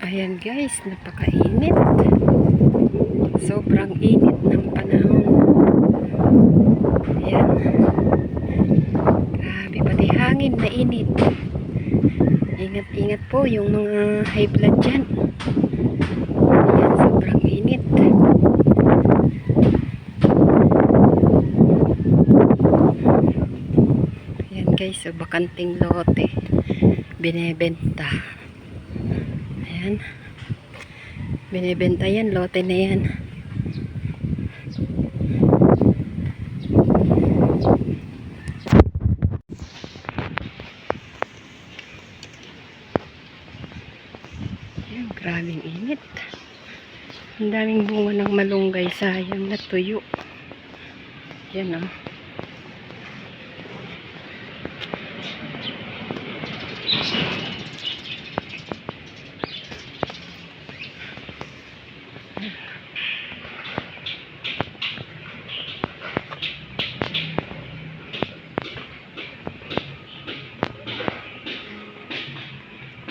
Ayan guys, napakainit. Sobrang init ng panahon. Ayan. Grabe, pati hangin na init. Ingat-ingat po yung mga high blood dyan. Ayan, sobrang init. Ayan guys, so bakanting lote. Binebenta. Ayan. Binibenta yan, lote na yan. Ayan, grabing init. Ang daming bunga ng malunggay sayang na tuyo. Yan oh.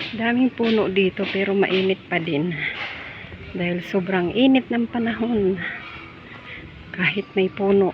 Daming puno dito pero mainit pa din. Dahil sobrang init ng panahon. Kahit may puno.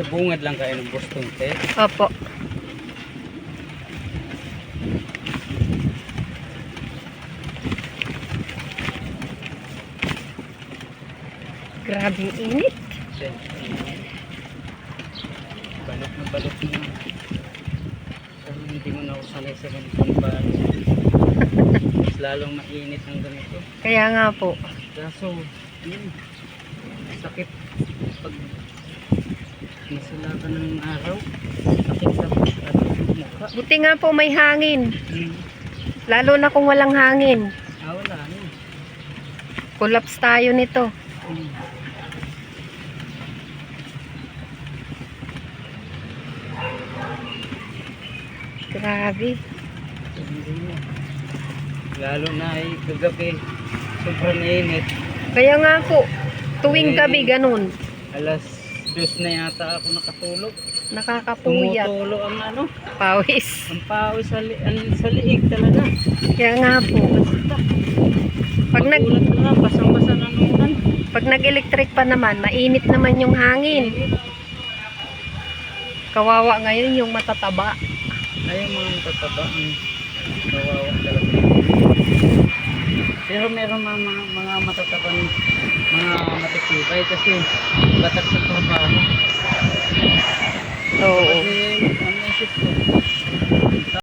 Sa bungad lang kayo ng Boston te. Opo. Grabing init. Balot na balot na. Pero hindi mo na ako sanay sa ganitong balot. Mas lalong mainit ang ganito. Kaya nga po. Kaso, yun, sakit pag nasula ka ng araw. Sakit sa mukha. Buti nga po may hangin. Hmm. Lalo na kung walang hangin. Ah, wala. Collapse tayo nito. Hmm. Grabe. Lalo na ay kagabi. Sobrang init. Kaya nga po, tuwing gabi ganun. Alas dos na yata ako nakatulog. Nakakapuyat. Tumutulo ang ano. Pawis. Ang pawis sa, li ang, sa liig talaga. Kaya nga po. Pag nag na, basang-basa na naman. pag nag-electric pa naman, mainit naman yung hangin. Kawawa ngayon yung matataba. Ay, mga matataba. Mm. Kawawa talaga. Pero meron mga, mga, mga matataban, mga matitibay kasi batak sa trabaho. Oo. Kasi, yung shift ko?